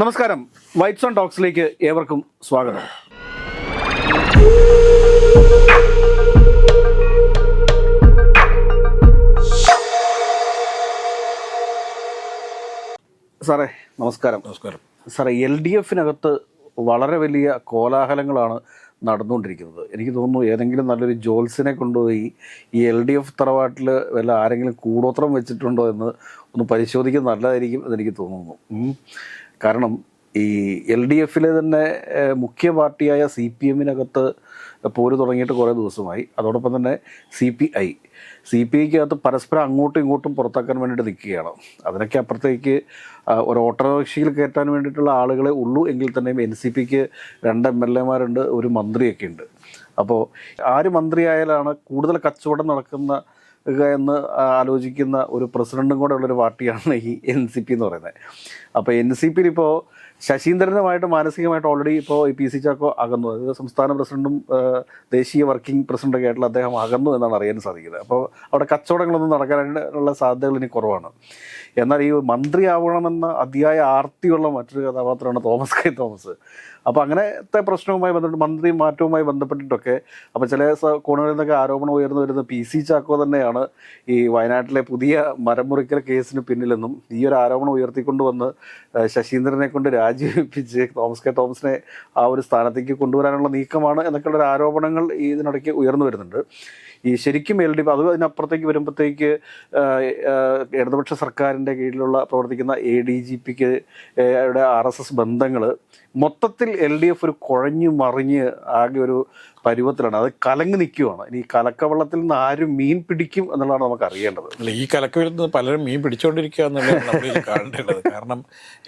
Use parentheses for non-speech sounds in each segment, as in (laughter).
നമസ്കാരം. Whites on ടോക്സിലേക്ക് ഏവർക്കും സ്വാഗതം. സാറേ നമസ്കാരം. നമസ്കാരം. സാറേ എൽ ഡി എഫിനകത്ത് വളരെ വലിയ കോലാഹലങ്ങളാണ് നടന്നുകൊണ്ടിരിക്കുന്നത്. എനിക്ക് തോന്നുന്നു ഏതെങ്കിലും നല്ലൊരു ജോൽസിനെ കൊണ്ടുപോയി ഈ എൽ ഡി എഫ് തറവാട്ടിൽ വല്ല ആരെങ്കിലും കൂടോത്രം വെച്ചിട്ടുണ്ടോ എന്ന് ഒന്ന് പരിശോധിക്കുന്നത് നല്ലതായിരിക്കും എന്നെനിക്ക് തോന്നുന്നു. കാരണം ഈ എൽ ഡി എഫിലെ തന്നെ മുഖ്യ പാർട്ടിയായ സി പി എമ്മിനകത്ത് പോര് തുടങ്ങിയിട്ട് കുറേ ദിവസമായി. അതോടൊപ്പം തന്നെ C P I. C P ഐക്കകത്ത് പരസ്പരം അങ്ങോട്ടും ഇങ്ങോട്ടും പുറത്താക്കാൻ വേണ്ടിയിട്ട് നിൽക്കുകയാണ്. അതിനൊക്കെ അപ്പുറത്തേക്ക് ഒരു ഓട്ടോറിക്ഷയിൽ കയറ്റാൻ വേണ്ടിയിട്ടുള്ള ആളുകളെ ഉള്ളൂ. എങ്കിൽ തന്നെയും എൻ സി പിക്ക് രണ്ട് എം എൽ എമാരുണ്ട് ഒരു മന്ത്രിയൊക്കെ ഉണ്ട് അപ്പോൾ ആര് മന്ത്രിയായാലാണ് കൂടുതൽ കച്ചവടം നടക്കുന്ന എന്ന് ആലോചിക്കുന്ന ഒരു പ്രസിഡന്റും കൂടെ ഉള്ളൊരു പാർട്ടിയാണ് ഈ എൻ സി പി എന്ന് പറയുന്നത്. അപ്പോൾ എൻ സി പിയിൽ ഇപ്പോൾ ശശീന്ദ്രനുമായിട്ട് മാനസികമായിട്ട് ഓൾറെഡി ഇപ്പോൾ പി സി ചാക്കോ അകന്നു. അതായത് സംസ്ഥാന പ്രസിഡന്റും ദേശീയ വർക്കിംഗ് പ്രസിഡന്റൊക്കെ ആയിട്ടുള്ള അദ്ദേഹം അകന്നു എന്നാണ് അറിയാൻ സാധിക്കുന്നത്. അപ്പോൾ അവിടെ കച്ചവടങ്ങളൊന്നും നടക്കാനുള്ള സാധ്യതകൾ ഇനി കുറവാണ്. എന്നാൽ ഈ മന്ത്രിയാവണമെന്ന അതിയായ ആർത്തിയുള്ള മറ്റൊരു കഥാപാത്രമാണ് തോമസ് കെ. തോമസ്. അപ്പോൾ അങ്ങനത്തെ പ്രശ്നവുമായി ബന്ധപ്പെട്ട് മന്ത്രി മാറ്റവുമായി ബന്ധപ്പെട്ടിട്ടൊക്കെ അപ്പോൾ ചില കോണുകളിൽ നിന്നൊക്കെ ആരോപണം ഉയർന്നു വരുന്ന പി സി ചാക്കോ തന്നെയാണ് ഈ വയനാട്ടിലെ പുതിയ മരം മുറിക്കൽ കേസിന് പിന്നിലെന്നും ഈ ഒരു ആരോപണം ഉയർത്തിക്കൊണ്ട് വന്ന് ഏഹ് ശശീന്ദ്രനെ കൊണ്ട് രാജിവെപ്പിച്ച് തോമസ് കെ. തോമസിനെ ആ ഒരു സ്ഥാനത്തേക്ക് കൊണ്ടുവരാനുള്ള നീക്കമാണ് എന്നൊക്കെയുള്ള ആരോപണങ്ങൾ ഇതിനിടയ്ക്ക് ഉയർന്നു വരുന്നുണ്ട്. ഈ ശരിക്കും എൽ ഡി എഫ് അത് അതിനപ്പുറത്തേക്ക് വരുമ്പോഴത്തേക്ക് ഇടതുപക്ഷ സർക്കാരിന്റെ കീഴിലുള്ള പ്രവർത്തിക്കുന്ന എ ഡി ജി പിക്ക് ആർ എസ് എസ് ബന്ധങ്ങൾ മൊത്തത്തിൽ എൽ ഡി എഫ് ഒരു കുഴഞ്ഞു മറിഞ്ഞ് ആകെ ഒരു പരുവത്തിലാണ്. അത് കലങ്ങി നിൽക്കുകയാണ് ഇനി ഈ കലക്കവെള്ളത്തിൽ നിന്ന് ആരും മീൻ പിടിക്കും എന്നുള്ളതാണ് നമുക്ക് അറിയേണ്ടത്. അല്ല ഈ കലക്കവിൽ നിന്ന് പലരും മീൻ പിടിച്ചുകൊണ്ടിരിക്കുക എന്നുള്ളത് (laughs) നമ്മൾ കാണേണ്ടത് കാരണം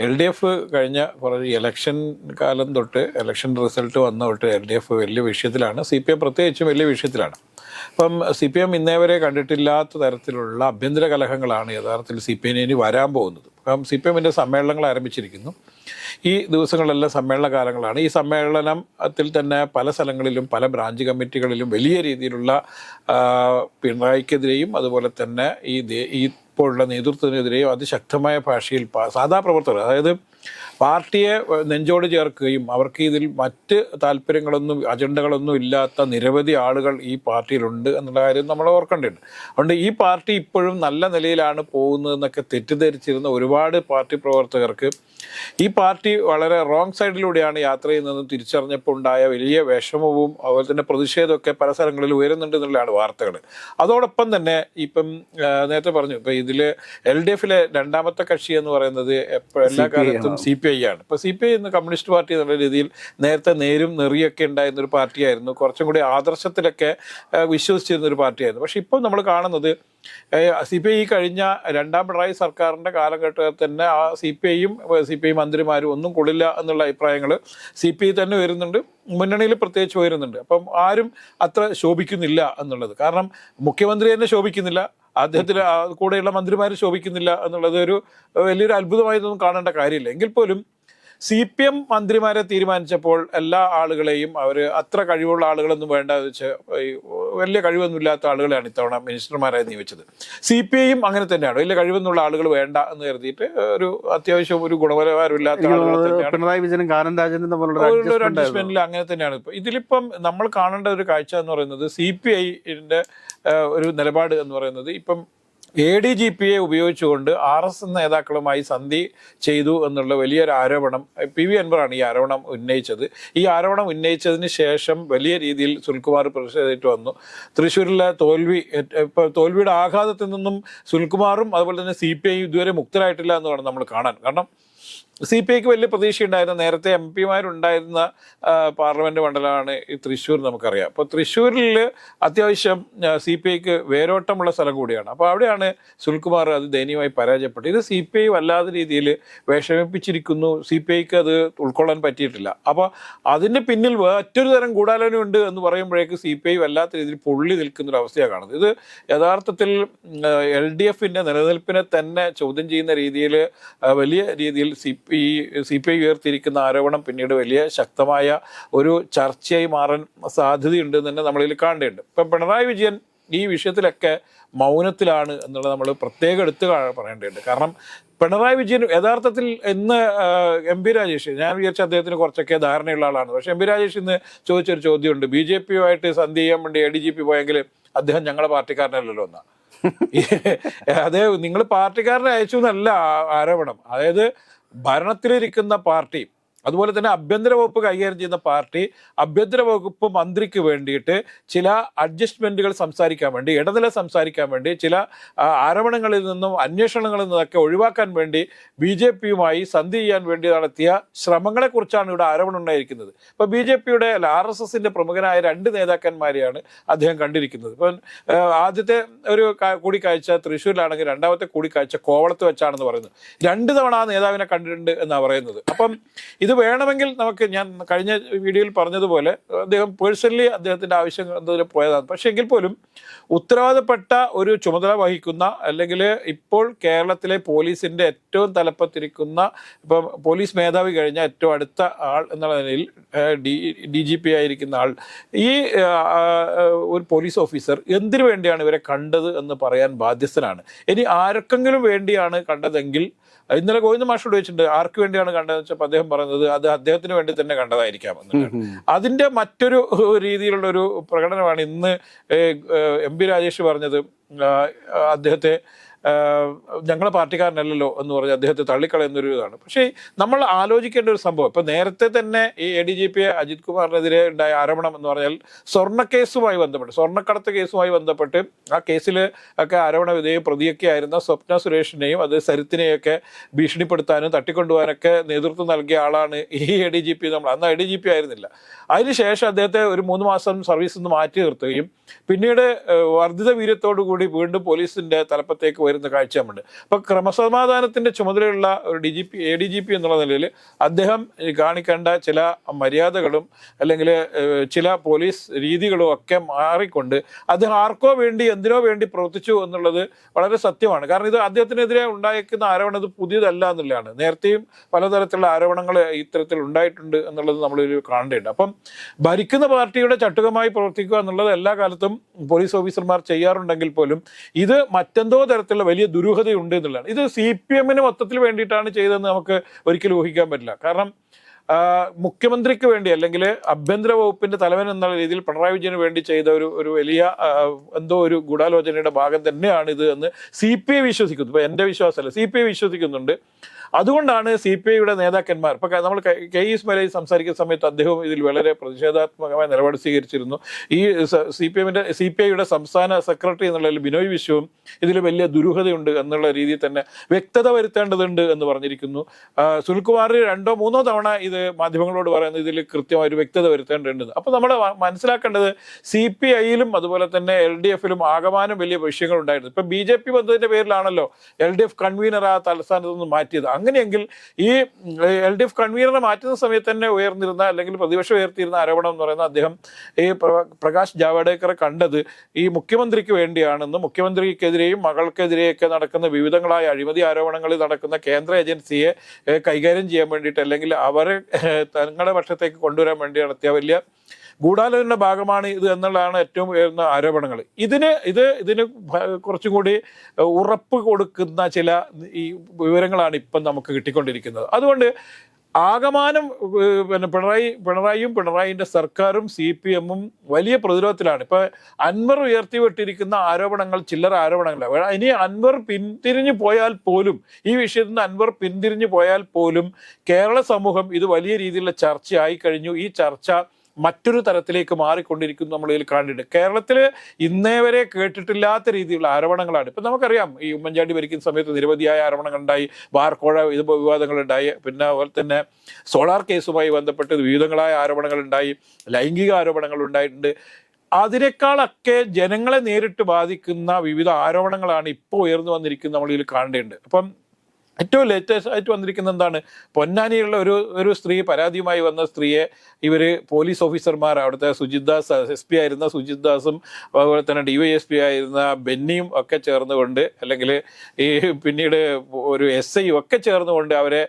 എൽ ഡി എഫ് കഴിഞ്ഞ കുറേ ഇലക്ഷൻ കാലം തൊട്ട് ഇലക്ഷൻ റിസൾട്ട് വന്ന തൊട്ട് എൽ ഡി എഫ് വലിയ വിഷയത്തിലാണ്. സി പി എം പ്രത്യേകിച്ചും വലിയ വിഷയത്തിലാണ്. അപ്പം സി പി എം ഇന്നേ വരെ കണ്ടിട്ടില്ലാത്ത തരത്തിലുള്ള ആഭ്യന്തര കലഹങ്ങളാണ് യഥാർത്ഥത്തിൽ സി പി എമ്മിന് വരാൻ പോകുന്നത്. അപ്പം സി പി എമ്മിന്റെ സമ്മേളനങ്ങൾ ആരംഭിച്ചിരിക്കുന്നു. ഈ ദിവസങ്ങളെല്ലാം സമ്മേളന കാലങ്ങളാണ്. ഈ സമ്മേളനത്തിൽ തന്നെ പല സ്ഥലങ്ങളിലും പല ബ്രാഞ്ച് കമ്മിറ്റികളിലും വലിയ രീതിയിലുള്ള പിണറായിക്കെതിരെയും അതുപോലെ തന്നെ ഈ ഇപ്പോഴുള്ള നേതൃത്വത്തിനെതിരെയും അതിശക്തമായ ഭാഷയിൽ സാധാ പ്രവർത്തകർ അതായത് പാർട്ടിയെ നെഞ്ചോട് ചേർക്കുകയും അവർക്ക് ഇതിൽ മറ്റ് താല്പര്യങ്ങളൊന്നും അജണ്ടകളൊന്നും ഇല്ലാത്ത നിരവധി ആളുകൾ ഈ പാർട്ടിയിലുണ്ട് എന്നുള്ള കാര്യം നമ്മൾ ഓർക്കേണ്ടതുണ്ട്. അതുകൊണ്ട് ഈ പാർട്ടി ഇപ്പോഴും നല്ല നിലയിലാണ് പോകുന്നതെന്നൊക്കെ തെറ്റിദ്ധരിച്ചിരുന്ന ഒരുപാട് പാർട്ടി പ്രവർത്തകർക്ക് ഈ പാർട്ടി വളരെ റോങ് സൈഡിലൂടെയാണ് യാത്ര ചെയ്യുന്നതെന്ന് തിരിച്ചറിഞ്ഞപ്പോൾ ഉണ്ടായ വലിയ വിഷമവും അതുപോലെ തന്നെ പ്രതിഷേധമൊക്കെ പല സ്ഥലങ്ങളിൽ ഉയരുന്നുണ്ട് എന്നുള്ളതാണ് വാർത്തകൾ. അതോടൊപ്പം തന്നെ ഇപ്പം നേരത്തെ പറഞ്ഞു ഇപ്പം ഇതിൽ എൽ ഡി എഫിലെ രണ്ടാമത്തെ കക്ഷി എന്ന് പറയുന്നത് എപ്പോൾ എല്ലാ കാലത്തും സി പി ഐ ആണ്. ഇപ്പോൾ സി പി ഐ എന്ന കമ്മ്യൂണിസ്റ്റ് പാർട്ടി എന്നുള്ള രീതിയിൽ നേരത്തെ നേരും നെറിയൊക്കെ ഉണ്ടായിരുന്ന ഒരു പാർട്ടിയായിരുന്നു. കുറച്ചും കൂടി ആദർശത്തിലൊക്കെ വിശ്വസിച്ചിരുന്നൊരു വിശ്വസിച്ചിരുന്ന ഒരു പാർട്ടിയായിരുന്നു. പക്ഷേ ഇപ്പം നമ്മൾ കാണുന്നത് സി പി ഐ കഴിഞ്ഞ രണ്ടാം പിണറായി സർക്കാരിന്റെ കാലഘട്ടത്തിൽ തന്നെ ആ സി പി ഐയും സി പി ഐ മന്ത്രിമാരും ഒന്നും കൊള്ളില്ല എന്നുള്ള അഭിപ്രായങ്ങൾ സി പി ഐ തന്നെ വരുന്നുണ്ട് മുന്നണിയിൽ പ്രത്യേകിച്ച് വരുന്നുണ്ട് അപ്പം ആരും അത്ര ശോഭിക്കുന്നില്ല എന്നുള്ളത്. കാരണം മുഖ്യമന്ത്രി തന്നെ ശോഭിക്കുന്നില്ല അദ്ദേഹത്തിന് കൂടെയുള്ള മന്ത്രിമാർ ശോഭിക്കുന്നില്ല എന്നുള്ളത് ഒരു വലിയൊരു അത്ഭുതമായിട്ടൊന്നും കാണേണ്ട കാര്യമില്ല. എങ്കിൽ പോലും സി പി എം മന്ത്രിമാരെ തീരുമാനിച്ചപ്പോൾ എല്ലാ ആളുകളെയും അവർ അത്ര കഴിവുള്ള ആളുകളൊന്നും വേണ്ട വെച്ച് വലിയ കഴിവൊന്നുമില്ലാത്ത ആളുകളാണ് ഇത്തവണ മിനിസ്റ്റർമാരായി നിയമിച്ചത്. സി പി ഐയും അങ്ങനെ തന്നെയാണ്. വലിയ കഴിവെന്നുള്ള ആളുകൾ വേണ്ട എന്ന് കരുതിയിട്ട് ഒരു അത്യാവശ്യം ഒരു ഗുണനിലവാരമില്ലാത്ത പിണറായി വിജയനും ആയിരുന്നു. അഡ്ജസ്റ്റ്മെന്റിൽ അങ്ങനെ തന്നെയാണ്. ഇപ്പൊ ഇതിലിപ്പം നമ്മൾ കാണേണ്ട ഒരു കാഴ്ച എന്ന് പറയുന്നത് സി പി ഐന്റെ ഒരു നിലപാട് എന്ന് പറയുന്നത് ഇപ്പം എ ഡി ജി പിയെ ഉപയോഗിച്ചുകൊണ്ട് ആർ എസ് എസ് നേതാക്കളുമായി സന്ധി ചെയ്തു എന്നുള്ള വലിയൊരു ആരോപണം പി വി അൻവറാണ് ഈ ആരോപണം ഉന്നയിച്ചത്. ഈ ആരോപണം ഉന്നയിച്ചതിന് ശേഷം വലിയ രീതിയിൽ സുൽകുമാർ പ്രതിഷേധിച്ചിട്ട് വന്നു. തൃശ്ശൂരിലെ തോൽവി ഇപ്പോൾ തോൽവിയുടെ ആഘാതത്തിൽ നിന്നും സുൽകുമാറും അതുപോലെ തന്നെ സി പി ഐ ഇതുവരെ മുക്തരായിട്ടില്ല എന്ന് വേണം നമ്മൾ കാണാൻ. കാരണം സി പി ഐക്ക് വലിയ പ്രതീക്ഷയുണ്ടായിരുന്നു നേരത്തെ എം പിമാരുണ്ടായിരുന്ന പാർലമെന്റ് മണ്ഡലമാണ് ഈ തൃശ്ശൂർ നമുക്കറിയാം. അപ്പോൾ തൃശ്ശൂരിൽ അത്യാവശ്യം സി പി ഐക്ക് വേരോട്ടമുള്ള സ്ഥലം കൂടിയാണ്. അപ്പോൾ അവിടെയാണ് സുൽകുമാർ അത് ദയനീയമായി പരാജയപ്പെട്ടത്. ഇത് സി പി ഐ വല്ലാത്ത രീതിയിൽ വിഷമിപ്പിച്ചിരിക്കുന്നു. സി പി ഐക്ക് അത് ഉൾക്കൊള്ളാൻ പറ്റിയിട്ടില്ല. അപ്പോൾ അതിന്റെ പിന്നിൽ മറ്റൊരു തരം ഗൂഢാലോചനയുണ്ട് എന്ന് പറയുമ്പോഴേക്ക് സി പി ഐ വല്ലാത്ത രീതിയിൽ പൊള്ളി നിൽക്കുന്ന ഒരു അവസ്ഥയാണ് കാണുന്നത്. ഇത് യഥാർത്ഥത്തിൽ എൽ ഡി എഫിന്റെ നിലനിൽപ്പിനെ തന്നെ ചോദ്യം ചെയ്യുന്ന രീതിയിൽ വലിയ രീതിയിൽ C P C P I ഉയർത്തിയിരിക്കുന്ന ആരോപണം പിന്നീട് വലിയ ശക്തമായ ഒരു ചർച്ചയായി മാറാൻ സാധ്യതയുണ്ട് എന്ന് തന്നെ നമ്മളിൽ കാണേണ്ടത് ഇപ്പം പിണറായി വിജയൻ ഈ വിഷയത്തിലൊക്കെ മൗനത്തിലാണ് എന്നുള്ളത് നമ്മൾ പ്രത്യേകം എടുത്ത് പറയേണ്ടതുണ്ട്. കാരണം പിണറായി വിജയൻ യഥാർത്ഥത്തിൽ ഇന്ന് എം പി രാജേഷ് ഞാൻ വിചാരിച്ച അദ്ദേഹത്തിന് കുറച്ചൊക്കെ ധാരണയുള്ള ആളാണ്. പക്ഷേ എം പി രാജേഷ് ഇന്ന് ചോദിച്ചൊരു ചോദ്യമുണ്ട്. ബി ജെ പിയുമായിട്ട് സന്ധി ചെയ്യാൻ വേണ്ടി എ ഡി ജി പി പോയെങ്കിൽ അദ്ദേഹം ഞങ്ങളുടെ പാർട്ടിക്കാരനല്ലല്ലോ എന്നാ? (laughs) അതെ നിങ്ങൾ പാർട്ടിക്കാരനെ അയച്ചു എന്നല്ല ആരോപണം. അതായത് ഭരണത്തിലിരിക്കുന്ന പാർട്ടി അതുപോലെ തന്നെ ആഭ്യന്തര വകുപ്പ് കൈകാര്യം ചെയ്യുന്ന പാർട്ടി ആഭ്യന്തര വകുപ്പ് മന്ത്രിക്ക് വേണ്ടിയിട്ട് ചില അഡ്ജസ്റ്റ്മെന്റുകൾ സംസാരിക്കാൻ വേണ്ടി ഇടനില സംസാരിക്കാൻ വേണ്ടി ചില ആരോപണങ്ങളിൽ നിന്നും അന്വേഷണങ്ങളിൽ നിന്നൊക്കെ ഒഴിവാക്കാൻ വേണ്ടി ബി ജെ പിയുമായി സന്ധി ചെയ്യാൻ വേണ്ടി നടത്തിയ ശ്രമങ്ങളെക്കുറിച്ചാണ് ഇവിടെ ആരോപണം ഉണ്ടായിരിക്കുന്നത് ഇപ്പോൾ ബി ജെ പിയുടെ അല്ല ആർ എസ് എസിന്റെ പ്രമുഖനായ രണ്ട് നേതാക്കന്മാരെയാണ് അദ്ദേഹം കണ്ടിരിക്കുന്നത്. ഇപ്പം ആദ്യത്തെ ഒരു കൂടിക്കാഴ്ച തൃശ്ശൂരിലാണെങ്കിൽ രണ്ടാമത്തെ കൂടിക്കാഴ്ച കോവളത്ത് വെച്ചാണെന്ന് പറയുന്നത്. രണ്ട് തവണ ആ നേതാവിനെ കണ്ടിട്ടുണ്ട് എന്നാണ് പറയുന്നത്. അപ്പം ഇത് വേണമെങ്കിൽ നമുക്ക് ഞാൻ കഴിഞ്ഞ വീഡിയോയിൽ പറഞ്ഞതുപോലെ അദ്ദേഹം പേഴ്സണലി അദ്ദേഹത്തിന്റെ ആവശ്യം എന്നതിൽ പോയതാണ്. പക്ഷേ എങ്കിൽ പോലും ഉത്തരവാദപ്പെട്ട ഒരു ചുമതല വഹിക്കുന്ന അല്ലെങ്കിൽ ഇപ്പോൾ കേരളത്തിലെ പോലീസിന്റെ ഏറ്റവും തലപ്പത്തിരിക്കുന്ന ഇപ്പം പോലീസ് മേധാവി കഴിഞ്ഞ ഏറ്റവും അടുത്ത ആൾ എന്നുള്ള നിലയിൽ ഡി ഡി ജി പി ആയിരിക്കുന്ന ആൾ. ഈ ഒരു പോലീസ് ഓഫീസർ എന്തിനു വേണ്ടിയാണ് ഇവരെ കണ്ടത് എന്ന് പറയാൻ ബാധ്യസ്ഥനാണ്? ഇനി ആർക്കെങ്കിലും വേണ്ടിയാണ് കണ്ടതെങ്കിൽ ഇന്നലെ ഗോവിന്ദ മാഷോട് ചോദിച്ചിട്ടുണ്ട് ആർക്ക് വേണ്ടിയാണ് കണ്ടതെന്ന് വെച്ചപ്പോൾ അദ്ദേഹം പറയുന്നത് അത് അത് അദ്ദേഹത്തിന് വേണ്ടി തന്നെ കണ്ടതായിരിക്കാം അതിന്റെ മറ്റൊരു രീതിയിലുള്ള ഒരു പ്രകടനമാണ് ഇന്ന് എം പി രാജേഷ് പറഞ്ഞത് അദ്ദേഹത്തെ ആ, ഞങ്ങളെ പാർട്ടിക്കാരനല്ലല്ലോ എന്ന് പറഞ്ഞ് അദ്ദേഹത്തെ തള്ളിക്കളയുന്നൊരു ഇതാണ്. പക്ഷേ നമ്മൾ ആലോചിക്കേണ്ട ഒരു സംഭവം. ഇപ്പം നേരത്തെ തന്നെ ഈ A D G P Ajith കുമാറിനെതിരെ ഉണ്ടായ ആരോപണം എന്ന് പറഞ്ഞാൽ സ്വർണക്കേസുമായി ബന്ധപ്പെട്ട് സ്വർണക്കടത്ത് കേസുമായി ബന്ധപ്പെട്ട് ആ കേസിൽ ഒക്കെ ആരോപണ വിധേയ പ്രതിയൊക്കെ ആയിരുന്ന സ്വപ്ന സുരേഷിനെയും അത് സരിത്തിനെയൊക്കെ ഭീഷണിപ്പെടുത്താനും തട്ടിക്കൊണ്ടുപോകാനൊക്കെ നേതൃത്വം നൽകിയ ആളാണ് ഈ എ ഡി ജി പി നമ്മൾ. അന്ന് എ ഡി ജി പി ആയിരുന്നില്ല. അതിനുശേഷം അദ്ദേഹത്തെ ഒരു മൂന്ന് മാസം സർവീസിൽ നിന്ന് മാറ്റി നിർത്തുകയും പിന്നീട് വർദ്ധിത വീര്യത്തോടു കൂടി വീണ്ടും പോലീസിന്റെ തലപ്പത്തേക്ക് വരുന്ന കാഴ്ച നമ്മുണ്ട് അപ്പോൾ ക്രമസമാധാനത്തിന്റെ ചുമതലയുള്ള ഒരു D G P A D G P എന്നുള്ള നിലയിൽ അദ്ദേഹം കാണിക്കേണ്ട ചില മര്യാദകളും അല്ലെങ്കിൽ ചില പോലീസ് രീതികളും ഒക്കെ മാറിക്കൊണ്ട് അദ്ദേഹം ആർക്കോ വേണ്ടി എന്തിനോ വേണ്ടി പ്രവർത്തിച്ചു എന്നുള്ളത് വളരെ സത്യമാണ്. കാരണം ഇത് അദ്ദേഹത്തിനെതിരെ ഉണ്ടായിരിക്കുന്ന ആരോപണം ഇത് പുതിയതല്ല എന്നുള്ളതാണ്. നേരത്തെയും പലതരത്തിലുള്ള ആരോപണങ്ങൾ ഇത്തരത്തിൽ ഉണ്ടായിട്ടുണ്ട് എന്നുള്ളത് നമ്മളൊരു കാണേണ്ടതുണ്ട്. അപ്പം ഭരിക്കുന്ന പാർട്ടിയുടെ ചട്ടുകമായി പ്രവർത്തിക്കുക എന്നുള്ളത് എല്ലാ കാലത്തും പോലീസ് ഓഫീസർമാർ ചെയ്യാറുണ്ടെങ്കിൽ പോലും ഇത് മറ്റെന്തോ തരത്തിലുള്ള വലിയ ദുരൂഹതയുണ്ട് എന്നുള്ളതാണ്. ഇത് സി പി എമ്മിന് മൊത്തത്തിൽ വേണ്ടിയിട്ടാണ് ചെയ്തതെന്ന് നമുക്ക് ഒരിക്കലും ഊഹിക്കാൻ പറ്റില്ല. കാരണം മുഖ്യമന്ത്രിക്ക് വേണ്ടി അല്ലെങ്കിൽ ആഭ്യന്തര വകുപ്പിന്റെ തലവൻ എന്നുള്ള രീതിയിൽ പിണറായി വിജയന് വേണ്ടി ചെയ്ത ഒരു ഒരു വലിയ എന്തോ ഒരു ഗൂഢാലോചനയുടെ ഭാഗം തന്നെയാണ് ഇത് എന്ന് സി പി ഐ വിശ്വസിക്കുന്നു. ഇപ്പൊ എന്റെ വിശ്വാസമല്ല. സി പി ഐ വിശ്വസിക്കുന്നുണ്ട്. അതുകൊണ്ടാണ് സി പി ഐയുടെ നേതാക്കന്മാർ ഇപ്പൊ നമ്മൾ കെ ഇ ഇസ്മലയിൽ സംസാരിക്കുന്ന സമയത്ത് അദ്ദേഹം ഇതിൽ വളരെ പ്രതിഷേധാത്മകമായ നിലപാട് സ്വീകരിച്ചിരുന്നു. ഈ സി പി എമ്മിന്റെ സി പി ഐയുടെ സംസ്ഥാന സെക്രട്ടറി എന്നുള്ള ബിനോയ് വിശ്വവും ഇതിൽ വലിയ ദുരൂഹതയുണ്ട് എന്നുള്ള രീതിയിൽ തന്നെ വ്യക്തത വരുത്തേണ്ടതുണ്ട് എന്ന് പറഞ്ഞിരിക്കുന്നു. സുനിൽകുമാർ രണ്ടോ മൂന്നോ തവണ ഇത് മാധ്യമങ്ങളോട് പറയുന്നത് ഇതിൽ കൃത്യമായ ഒരു വ്യക്തത വരുത്തേണ്ടതുണ്ട്. അപ്പൊ നമ്മൾ മനസ്സിലാക്കേണ്ടത് സി പി ഐയിലും അതുപോലെ തന്നെ എൽ ഡി എഫിലും ആകമാനം വലിയ വിഷയങ്ങൾ ഉണ്ടായിരുന്നു ഇപ്പൊ ബി ജെ പി ബന്ധത്തിന്റെ പേരിലാണല്ലോ എൽ ഡി എഫ് കൺവീനർ ആ തലസ്ഥാനത്ത് നിന്ന് മാറ്റിയത്. അങ്ങനെയെങ്കിൽ ഈ എൽ ഡി എഫ് കൺവീനറെ മാറ്റുന്ന സമയത്ത് തന്നെ ഉയർന്നിരുന്ന അല്ലെങ്കിൽ പ്രതിപക്ഷം ഉയർത്തിയിരുന്ന ആരോപണം എന്ന് പറയുന്നത് അദ്ദേഹം ഈ പ്രകാശ് ജാവ്ദേക്കറെ കണ്ടത് ഈ മുഖ്യമന്ത്രിക്ക് വേണ്ടിയാണെന്ന് മുഖ്യമന്ത്രിക്കെതിരെയും മകൾക്കെതിരെയൊക്കെ നടക്കുന്ന വിവിധങ്ങളായ അഴിമതി ആരോപണങ്ങളിൽ നടക്കുന്ന കേന്ദ്ര ഏജൻസിയെ കൈകാര്യം ചെയ്യാൻ വേണ്ടിയിട്ട് അല്ലെങ്കിൽ അവരെ തങ്ങളുടെ പക്ഷത്തേക്ക് കൊണ്ടുവരാൻ വേണ്ടി നടത്തിയ വലിയ ഗൂഢാലോചനയുടെ ഭാഗമാണ് ഇത് എന്നുള്ളതാണ് ഏറ്റവും ഉയർന്ന ആരോപണങ്ങൾ. ഇതിന് ഇത് ഇതിന് കുറച്ചും കൂടി ഉറപ്പ് കൊടുക്കുന്ന ചില ഈ വിവരങ്ങളാണ് ഇപ്പം നമുക്ക് കിട്ടിക്കൊണ്ടിരിക്കുന്നത്. അതുകൊണ്ട് ആകമാനം പിന്നെ പിണറായി പിണറായിയും പിണറായിന്റെ സർക്കാരും സി പി എമ്മും വലിയ പ്രതിരോധത്തിലാണ്. ഇപ്പൊ അൻവർ ഉയർത്തിവിട്ടിരിക്കുന്ന ആരോപണങ്ങൾ ചില്ലറ ആരോപണങ്ങളല്ല ഇനി അൻവർ പിന്തിരിഞ്ഞു പോയാൽ പോലും ഈ വിഷയത്തിൽ നിന്ന് അൻവർ പിന്തിരിഞ്ഞു പോയാൽ പോലും കേരള സമൂഹം ഇത് വലിയ രീതിയിലുള്ള ചർച്ചയായി കഴിഞ്ഞു. ഈ ചർച്ച മറ്റൊരു തരത്തിലേക്ക് മാറിക്കൊണ്ടിരിക്കുന്നു നമ്മൾ ഇതിൽ കാണുന്നുണ്ട് കേരളത്തിൽ ഇന്നേ വരെ കേട്ടിട്ടില്ലാത്ത രീതിയിലുള്ള ആരോപണങ്ങളാണ്. ഇപ്പം നമുക്കറിയാം ഈ ഉമ്മൻചാണ്ടി ഭരിക്കുന്ന സമയത്ത് നിരവധിയായ ആരോപണങ്ങൾ ഉണ്ടായി ബാർക്കോഴ ഇത് വിവാദങ്ങളുണ്ടായി പിന്നെ അതുപോലെ തന്നെ സോളാർ കേസുമായി ബന്ധപ്പെട്ട് വിവിധങ്ങളായ ആരോപണങ്ങൾ ഉണ്ടായി ലൈംഗിക ആരോപണങ്ങൾ ഉണ്ടായിട്ടുണ്ട്. അതിനേക്കാളൊക്കെ ജനങ്ങളെ നേരിട്ട് ബാധിക്കുന്ന വിവിധ ആരോപണങ്ങളാണ് ഇപ്പോൾ ഉയർന്നു വന്നിരിക്കുന്നത് നമ്മളിതിൽ കാണേണ്ടത് അപ്പം ഏറ്റവും ലേറ്റസ്റ്റ് ആയിട്ട് വന്നിരിക്കുന്ന എന്താണ്? പൊന്നാനിയുള്ള ഒരു ഒരു സ്ത്രീ പരാതിയുമായി വന്ന സ്ത്രീയെ ഇവർ പോലീസ് ഓഫീസർമാർ അവിടുത്തെ സുജിത് ദാസ് എസ് പി ആയിരുന്ന സുജിത് ദാസും അതുപോലെ തന്നെ ഡി വൈ എസ് പി ആയിരുന്ന ബെന്നിയും ഒക്കെ ചേർന്നുകൊണ്ട് അല്ലെങ്കിൽ ഈ പിന്നീട് ഒരു എസ് ഐയും ഒക്കെ ചേർന്നുകൊണ്ട് അവരെ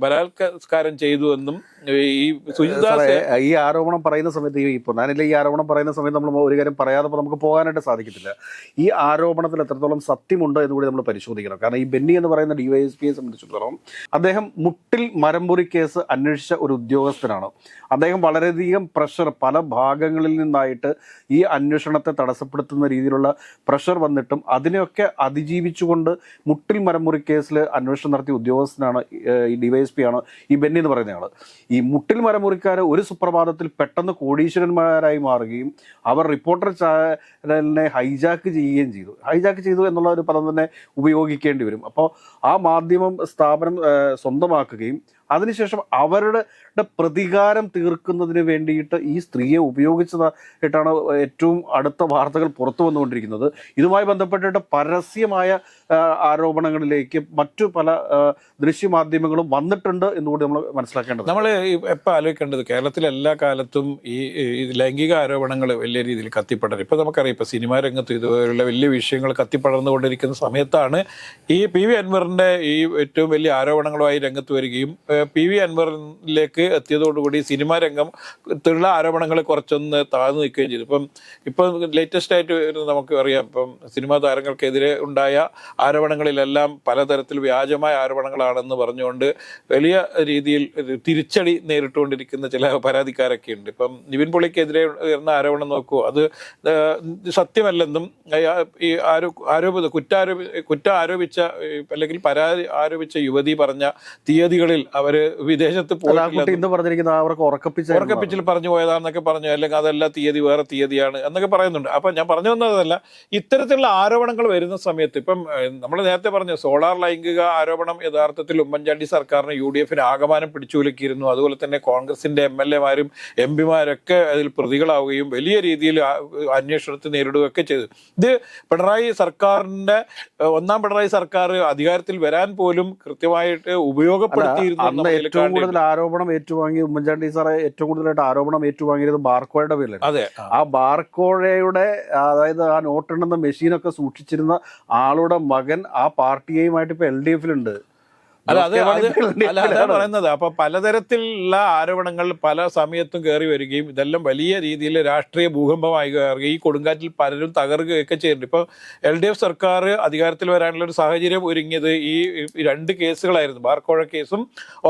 ബലാത്കാരം ചെയ്തു എന്നും ഈ സുജിതാസ് ഈ ആരോപണം പറയുന്ന സമയത്ത് ഈ പൊന്നാനിലെ ഈ ആരോപണം പറയുന്ന സമയത്ത് നമ്മൾ ഒരു കാര്യം പറയാതെ നമുക്ക് പോകാനായിട്ട് സാധിക്കത്തില്ല. ഈ ആരോപണത്തിൽ എത്രത്തോളം സത്യമുണ്ട് എന്ന് കൂടി നമ്മൾ പരിശോധിക്കണം. കാരണം ഈ ബെന്നി എന്ന് പറയുന്ന ഡിവൈഎസ്പിയെ സംബന്ധിച്ചിടത്തോളം അദ്ദേഹം മുട്ടിൽ മരംപുരി കേസ് അന്വേഷിച്ച ഒരു ഉദ്യോഗസ്ഥനാണ്. അദ്ദേഹം വളരെയധികം പ്രഷർ പല ഭാഗങ്ങളിൽ നിന്നായിട്ട് ഈ അന്വേഷണത്തെ തടസ്സപ്പെടുത്തുന്ന രീതിയിലുള്ള പ്രഷർ വന്നിട്ടും അതിനെയൊക്കെ അതിജീവിച്ചുകൊണ്ട് മുട്ടിൽ മരംമുറി കേസിൽ അന്വേഷണം നടത്തിയ ഉദ്യോഗസ്ഥനാണ് ഏഹ്, പി ആണ്? ഈ ബെന്നി എന്ന് പറയുന്ന ആൾ. ഈ മുട്ടിൽ മരമുറിക്കാർ ഒരു സുപ്രഭാതത്തിൽ പെട്ടെന്ന് കോടീശ്വരന്മാരായി മാറുകയും അവർ റിപ്പോർട്ടർ ചാനലിനെ ഹൈജാക്ക് ചെയ്യുകയും ചെയ്തു. ഹൈജാക്ക് ചെയ്തു എന്നുള്ള ഒരു പദം തന്നെ ഉപയോഗിക്കേണ്ടി വരും. അപ്പോൾ ആ മാധ്യമം സ്ഥാപനം സ്വന്തമാക്കുകയും അതിനുശേഷം അവരുടെ പ്രതികാരം തീർക്കുന്നതിന് വേണ്ടിയിട്ട് ഈ സ്ത്രീയെ ഉപയോഗിച്ചതായിട്ടാണ് ഏറ്റവും അടുത്ത വാർത്തകൾ പുറത്തു വന്നുകൊണ്ടിരിക്കുന്നത്. ഇതുമായി ബന്ധപ്പെട്ടിട്ട് പരസ്യമായ ആരോപണങ്ങളിലേക്ക് മറ്റു പല ദൃശ്യമാധ്യമങ്ങളും വന്നിട്ടുണ്ട് എന്നുകൂടി നമ്മൾ മനസ്സിലാക്കേണ്ടത് നമ്മൾ എപ്പോൾ ആലോചിക്കേണ്ടത് കേരളത്തിൽ എല്ലാ കാലത്തും ഈ ലൈംഗിക ആരോപണങ്ങൾ വലിയ രീതിയിൽ കത്തിപ്പടരും. ഇപ്പം നമുക്കറിയാം ഇപ്പോൾ സിനിമാ രംഗത്ത് ഇതുപോലുള്ള വലിയ വിഷയങ്ങൾ കത്തിപ്പടർന്നുകൊണ്ടിരിക്കുന്ന സമയത്താണ് ഈ പി വി അൻവറിന്റെ ഈ ഏറ്റവും വലിയ ആരോപണങ്ങളുമായി രംഗത്ത് വരികയും പി വി അൻവറിലേക്ക് എത്തിയതോടുകൂടി സിനിമാ രംഗത്തുള്ള ആരോപണങ്ങൾ കുറച്ചൊന്ന് താഴ്ന്നു നിൽക്കുകയും ചെയ്തു. ഇപ്പം ഇപ്പം ലേറ്റസ്റ്റ് ആയിട്ട് വരുന്നത് നമുക്ക് അറിയാം. ഇപ്പം സിനിമാ താരങ്ങൾക്കെതിരെ ഉണ്ടായ ആരോപണങ്ങളിലെല്ലാം പലതരത്തിൽ വ്യാജമായ ആരോപണങ്ങളാണെന്ന് പറഞ്ഞുകൊണ്ട് വലിയ രീതിയിൽ തിരിച്ചടി നേരിട്ടുകൊണ്ടിരിക്കുന്ന ചില പരാതിക്കാരൊക്കെ ഉണ്ട് ഇപ്പം നിവിൻ പൊളിക്കെതിരെ ഉയർന്ന ആരോപണം നോക്കൂ. അത് സത്യമല്ലെന്നും ഈ ആരോ ആരോപിത കുറ്റാരോപി കുറ്റം ആരോപിച്ച അല്ലെങ്കിൽ പരാതി ആരോപിച്ച യുവതി പറഞ്ഞ തീയതികളിൽ അവർ വിദേശത്ത് ഇന്ന് പറഞ്ഞിരിക്കുന്ന അവർക്ക് ഉറക്കപ്പിച്ച ഉറക്കപ്പിച്ചിൽ പറഞ്ഞു പോയതാണെന്നൊക്കെ പറഞ്ഞു അല്ലെങ്കിൽ അതല്ല തീയതി വേറെ തീയതിയാണ് എന്നൊക്കെ പറയുന്നുണ്ട്. അപ്പൊ ഞാൻ പറഞ്ഞു വന്നതല്ല ഇത്തരത്തിലുള്ള ആരോപണങ്ങൾ വരുന്ന സമയത്ത് ഇപ്പം നമ്മൾ നേരത്തെ പറഞ്ഞു സോളാർ ലൈംഗിക ആരോപണം യഥാർത്ഥത്തിൽ ഉമ്മൻചാണ്ടി സർക്കാരിന് യു ഡി എഫിന് ആകമാനം പിടിച്ചുലക്കിയിരുന്നു. അതുപോലെ തന്നെ കോൺഗ്രസിന്റെ എം എൽ എമാരും എം പിമാരൊക്കെ അതിൽ പ്രതികളാവുകയും വലിയ രീതിയിൽ അന്വേഷണത്തെ നേരിടുകയൊക്കെ ചെയ്തു. ഇത് പിണറായി സർക്കാരിന്റെ ഒന്നാം പിണറായി സർക്കാർ അധികാരത്തിൽ വരാൻ പോലും കൃത്യമായിട്ട് ഉപയോഗപ്പെടുത്തിയിരുന്നു അന്ന് ഏറ്റവും കൂടുതൽ ആരോപണം ഏറ്റുവാങ്ങി ഉമ്മൻചാണ്ടി സാറെ ഏറ്റവും കൂടുതലായിട്ട് ആരോപണം ഏറ്റുവാങ്ങിയത് ബാർക്കോയുടെ പേരിലാണ്. അതെ. ആ. ആ ബാർക്കോഴയുടെ അതായത് ആ നോട്ടെണ്ണുന്ന മെഷീനൊക്കെ സൂക്ഷിച്ചിരുന്ന ആളുടെ മകൻ ആ പാർട്ടിയുമായിട്ട് ഇപ്പൊ എൽ ഡി എഫിലുണ്ട്. അല്ല അത് അത് അല്ല അതാ പറയുന്നത്. അപ്പൊ പലതരത്തിലുള്ള ആരോപണങ്ങൾ പല സമയത്തും കയറി വരികയും ഇതെല്ലാം വലിയ രീതിയിൽ രാഷ്ട്രീയ ഭൂകമ്പമായി കയറുകയും ഈ കൊടുങ്കാറ്റിൽ പലരും തകർക്കുകയൊക്കെ ചെയ്യുന്നുണ്ട്. ഇപ്പൊ എൽ ഡി എഫ് സർക്കാർ അധികാരത്തിൽ വരാനുള്ള ഒരു സാഹചര്യം ഒരുങ്ങിയത് ഈ രണ്ട് കേസുകളായിരുന്നു. ബാർക്കോഴ കേസും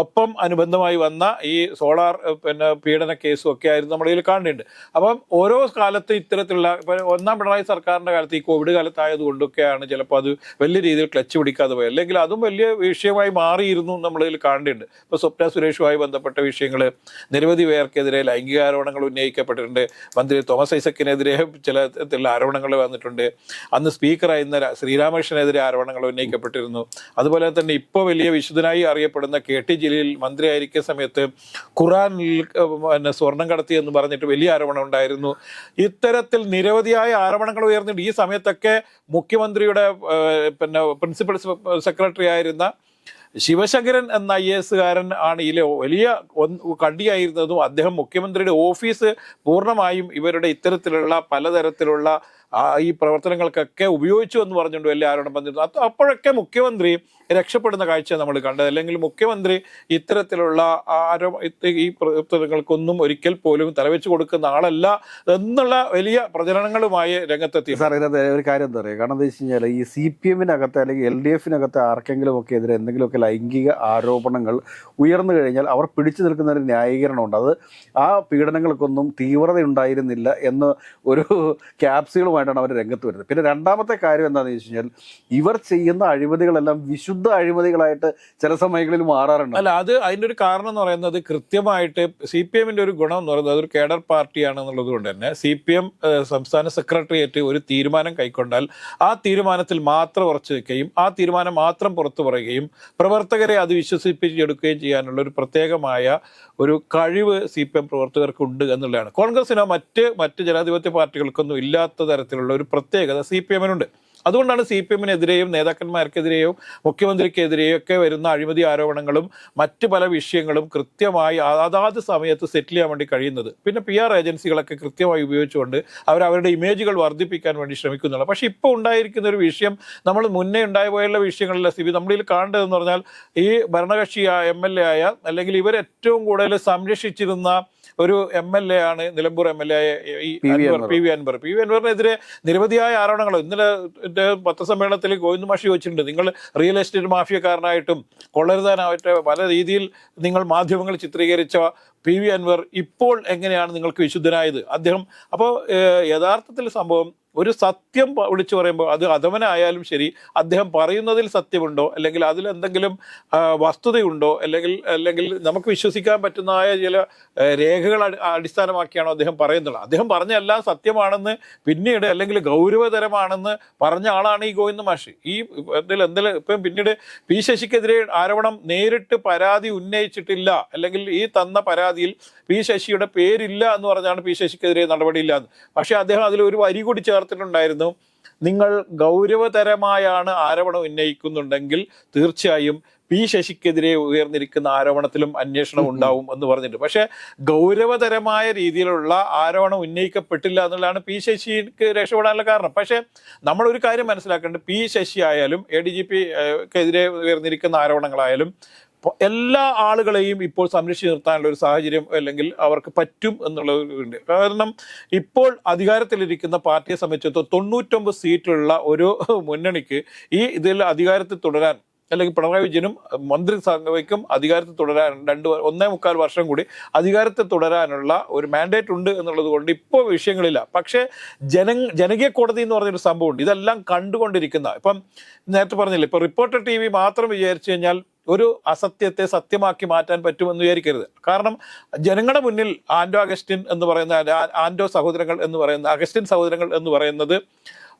ഒപ്പം അനുബന്ധമായി വന്ന ഈ സോളാർ പിന്നെ പീഡന കേസും ഒക്കെ ആയിരുന്നു നമ്മുടെ ഇതിൽ കാണുന്നുണ്ട്. അപ്പം ഓരോ കാലത്ത് ഇത്തരത്തിലുള്ള ഇപ്പൊ ഒന്നാം പിണറായി സർക്കാരിന്റെ കാലത്ത് ഈ കോവിഡ് കാലത്തായതുകൊണ്ടൊക്കെയാണ് ചിലപ്പോൾ അത് വലിയ രീതിയിൽ ക്ലച്ച് പിടിക്കാതെ പോയത്. അല്ലെങ്കിൽ അതും വലിയ വിഷയമായി മാറിയിരുന്നു നമ്മളിതിൽ കാണേണ്ടതുണ്ട്. ഇപ്പോൾ സ്വപ്ന സുരേഷുമായി ബന്ധപ്പെട്ട വിഷയങ്ങൾ നിരവധി പേർക്കെതിരെ ലൈംഗിക ആരോപണങ്ങൾ ഉന്നയിക്കപ്പെട്ടിട്ടുണ്ട്. മന്ത്രി തോമസ് ഐസക്കിനെതിരെ ചില തരത്തിലുള്ള ആരോപണങ്ങൾ വന്നിട്ടുണ്ട്. അന്ന് സ്പീക്കറായിരുന്ന ശ്രീരാമകൃഷ്ണനെതിരെ ആരോപണങ്ങൾ ഉന്നയിക്കപ്പെട്ടിരുന്നു. അതുപോലെ തന്നെ ഇപ്പോൾ വലിയ വിശുദ്ധനായി അറിയപ്പെടുന്ന കെ ടി ജലീൽ മന്ത്രിയായിരിക്കുന്ന സമയത്ത് ഖുറാനിൽ പിന്നെ സ്വർണം കടത്തി എന്ന് പറഞ്ഞിട്ട് വലിയ ആരോപണം ഉണ്ടായിരുന്നു. ഇത്തരത്തിൽ നിരവധിയായ ആരോപണങ്ങൾ ഉയർന്നിട്ട് ഈ സമയത്തൊക്കെ മുഖ്യമന്ത്രിയുടെ പിന്നെ പ്രിൻസിപ്പൽ സെക്രട്ടറി ആയിരുന്ന ശിവശങ്കരൻ എന്ന ഐ എസുകാരൻ ആണ് ഇതിലെ വലിയ കണ്ടിയായിരുന്നതും അദ്ദേഹം മുഖ്യമന്ത്രിയുടെ ഓഫീസ് പൂർണമായും ഇവരുടെ ഇത്തരത്തിലുള്ള പലതരത്തിലുള്ള ഈ പ്രവർത്തനങ്ങൾക്കൊക്കെ ഉപയോഗിച്ചു എന്ന് പറഞ്ഞുകൊണ്ട് വലിയ ആരോടും പറഞ്ഞിരുന്നു അത് അപ്പോഴൊക്കെ മുഖ്യമന്ത്രി രക്ഷപ്പെടുന്ന കാഴ്ച നമ്മൾ കണ്ടത്. അല്ലെങ്കിൽ മുഖ്യമന്ത്രി ഇത്തരത്തിലുള്ള ആരോ ഈ പ്രവർത്തനങ്ങൾക്കൊന്നും ഒരിക്കൽ പോലും തലവെച്ച് കൊടുക്കുന്ന ആളല്ല എന്നുള്ള വലിയ പ്രചരണങ്ങളുമായി രംഗത്തെത്തി. സാർ ഇതിനകത്ത് ഒരു കാര്യം എന്താ പറയുക? കാരണം എന്താ വെച്ച് കഴിഞ്ഞാൽ ഈ സി പി എമ്മിനകത്ത് അല്ലെങ്കിൽ എൽ ഡി എഫിനകത്ത് ആർക്കെങ്കിലും ഒക്കെ എതിരെ എന്തെങ്കിലുമൊക്കെ ലൈംഗിക ആരോപണങ്ങൾ ഉയർന്നു കഴിഞ്ഞാൽ അവർ പിടിച്ചു നിൽക്കുന്ന ഒരു ന്യായീകരണമുണ്ട്. അത് ആ പീഡനങ്ങൾക്കൊന്നും തീവ്രത ഉണ്ടായിരുന്നില്ല എന്ന് ഒരു ക്യാപ്സ്യൂളുമായിട്ടാണ് അവർ രംഗത്ത് വരുന്നത്. പിന്നെ രണ്ടാമത്തെ കാര്യം എന്താണെന്ന് വെച്ച് കഴിഞ്ഞാൽ ഇവർ ചെയ്യുന്ന അഴിമതികളെല്ലാം വിശുദ്ധ അഴിമതികളായിട്ട് ചില സമയങ്ങളിൽ മാറാറുണ്ട്. അല്ല അത് അതിന്റെ ഒരു കാരണം എന്ന് പറയുന്നത് കൃത്യമായിട്ട് സി പി എമ്മിന്റെ ഒരു ഗുണം എന്ന് പറയുന്നത് അതൊരു കേഡർ പാർട്ടിയാണ് എന്നുള്ളത് കൊണ്ട് തന്നെ സി പി എം സംസ്ഥാന സെക്രട്ടേറിയറ്റ് ഒരു തീരുമാനം കൈക്കൊണ്ടാൽ ആ തീരുമാനത്തിൽ മാത്രം ഉറച്ചു വെക്കുകയും ആ തീരുമാനം മാത്രം പുറത്തു പറയുകയും പ്രവർത്തകരെ അത് വിശ്വസിപ്പിച്ചെടുക്കുകയും ചെയ്യാനുള്ള ഒരു പ്രത്യേകമായ ഒരു കഴിവ് സി പി എം പ്രവർത്തകർക്കുണ്ട് എന്നുള്ളതാണ്. കോൺഗ്രസിനോ മറ്റ് മറ്റ് ജനാധിപത്യ പാർട്ടികൾക്കൊന്നും ഇല്ലാത്ത തരത്തിലുള്ള ഒരു പ്രത്യേകത സി പി എമ്മിനുണ്ട്. അതുകൊണ്ടാണ് സി പി എമ്മിനെതിരെയും നേതാക്കന്മാർക്കെതിരെയും മുഖ്യമന്ത്രിക്കെതിരെയും ഒക്കെ വരുന്ന അഴിമതി ആരോപണങ്ങളും മറ്റ് പല വിഷയങ്ങളും കൃത്യമായി അതാത് സമയത്ത് സെറ്റിൽ ചെയ്യാൻ വേണ്ടി കഴിയുന്നത്. പിന്നെ പി ആർ ഏജൻസികളൊക്കെ കൃത്യമായി ഉപയോഗിച്ചുകൊണ്ട് അവർ അവരുടെ ഇമേജുകൾ വർദ്ധിപ്പിക്കാൻ വേണ്ടി ശ്രമിക്കുന്നുള്ളൂ പക്ഷേ ഇപ്പോൾ ഉണ്ടായിരിക്കുന്ന ഒരു വിഷയം നമ്മൾ മുന്നേ ഉണ്ടായ പോയുള്ള വിഷയങ്ങളിലെ സ്ഥിതി നമ്മളിൽ കാണേണ്ടതെന്ന് പറഞ്ഞാൽ ഈ ഭരണകക്ഷി എം എൽ എ ആയ അല്ലെങ്കിൽ ഇവർ ഏറ്റവും കൂടുതൽ സംരക്ഷിച്ചിരുന്ന ഒരു എം എൽ എ ആണ് നിലമ്പൂർ എം എൽ എ ഈ P. V. Anwar. P V അൻവറിനെതിരെ നിരവധിയായ ആരോപണങ്ങൾ ഇന്നലെ പത്രസമ്മേളനത്തിൽ ഗോവിന്ദ് മാഷി ചോദിച്ചിട്ടുണ്ട് നിങ്ങൾ റിയൽ എസ്റ്റേറ്റ് മാഫിയക്കാരനായിട്ടും കൊള്ളരുതാനായിട്ട് പല രീതിയിൽ നിങ്ങൾ മാധ്യമങ്ങൾ ചിത്രീകരിച്ച പി വി അൻവർ ഇപ്പോൾ എങ്ങനെയാണ് നിങ്ങൾക്ക് വിശുദ്ധനായത്? അദ്ദേഹം അപ്പോൾ യഥാർത്ഥത്തിൽ സംഭവം ഒരു സത്യം വിളിച്ചു പറയുമ്പോൾ അത് അധമനായാലും ശരി അദ്ദേഹം പറയുന്നതിൽ സത്യമുണ്ടോ? അല്ലെങ്കിൽ അതിൽ എന്തെങ്കിലും വസ്തുതയുണ്ടോ? അല്ലെങ്കിൽ അല്ലെങ്കിൽ നമുക്ക് വിശ്വസിക്കാൻ പറ്റുന്നതായ ചില രേഖകൾ അടിസ്ഥാനമാക്കിയാണോ അദ്ദേഹം പറയുന്നത്? അദ്ദേഹം പറഞ്ഞ എല്ലാം സത്യമാണെന്ന് പിന്നീട് അല്ലെങ്കിൽ ഗൗരവതരമാണെന്ന് പറഞ്ഞ ആളാണ് ഈ ഗോവിന്ദ മാഷി. ഈ എന്തെങ്കിലും എന്തെങ്കിലും ഇപ്പം പിന്നീട് പി ശശിക്കെതിരെ ആരോപണം നേരിട്ട് പരാതി ഉന്നയിച്ചിട്ടില്ല. അല്ലെങ്കിൽ ഈ തന്ന പരാതിയിൽ പി ശശിയുടെ പേരില്ല എന്ന് പറഞ്ഞാണ് പി ശശിക്കെതിരെ നടപടിയില്ല എന്ന് പക്ഷേ അദ്ദേഹം അതിൽ ഒരു വരി കൂടി ചേർത്തിട്ടുണ്ടായിരുന്നു. നിങ്ങൾ ഗൗരവതരമായാണ് ആരോപണം ഉന്നയിക്കുന്നുണ്ടെങ്കിൽ തീർച്ചയായും പി ശശിക്കെതിരെ ഉയർന്നിരിക്കുന്ന ആരോപണത്തിലും അന്വേഷണം ഉണ്ടാവും എന്ന് പറഞ്ഞിട്ടുണ്ട്. പക്ഷേ ഗൗരവതരമായ രീതിയിലുള്ള ആരോപണം ഉന്നയിക്കപ്പെട്ടില്ല എന്നുള്ളതാണ് പി ശശിക്ക് രക്ഷപ്പെടാനുള്ള കാരണം. പക്ഷേ നമ്മളൊരു കാര്യം മനസ്സിലാക്കേണ്ടത് പി ശശി ആയാലും എ ഡി ജി പിക്കെതിരെ ഉയർന്നിരിക്കുന്ന ആരോപണങ്ങളായാലും എല്ലാ ആളുകളെയും ഇപ്പോൾ സംരക്ഷിച്ചു നിർത്താനുള്ള ഒരു സാഹചര്യം അല്ലെങ്കിൽ അവർക്ക് പറ്റും എന്നുള്ളതുണ്ട് കാരണം ഇപ്പോൾ അധികാരത്തിലിരിക്കുന്ന പാർട്ടിയെ സംബന്ധിച്ചിടത്തോളം തൊണ്ണൂറ്റൊമ്പത് സീറ്റുള്ള ഒരു മുന്നണിക്ക് ഈ ഇതിൽ അധികാരത്തിൽ തുടരാൻ അല്ലെങ്കിൽ പിണറായി വിജയനും മന്ത്രി സംഘവയ്ക്കും അധികാരത്തിൽ തുടരാൻ രണ്ട് ഒന്നേ മുക്കാൽ വർഷം കൂടി അധികാരത്തിൽ തുടരാനുള്ള ഒരു മാൻഡേറ്റ് ഉണ്ട് എന്നുള്ളത് കൊണ്ട് ഇപ്പോൾ വിഷയങ്ങളില്ല. പക്ഷേ ജന ജനകീയ കോടതി എന്ന് പറഞ്ഞൊരു സംഭവമുണ്ട്. ഇതെല്ലാം കണ്ടുകൊണ്ടിരിക്കുന്ന ഇപ്പം നേരത്തെ പറഞ്ഞില്ല ഇപ്പം റിപ്പോർട്ടർ ടി മാത്രം വിചാരിച്ചു കഴിഞ്ഞാൽ ഒരു അസത്യത്തെ സത്യമാക്കി മാറ്റാൻ പറ്റുമെന്ന് വിചാരിക്കരുത്. കാരണം ജനങ്ങളുടെ മുന്നിൽ ആൻഡോ അഗസ്റ്റിൻ എന്ന് പറയുന്ന ആൻഡോ സഹോദരങ്ങൾ എന്ന് പറയുന്ന അഗസ്റ്റിൻ സഹോദരങ്ങൾ എന്ന് പറയുന്നത്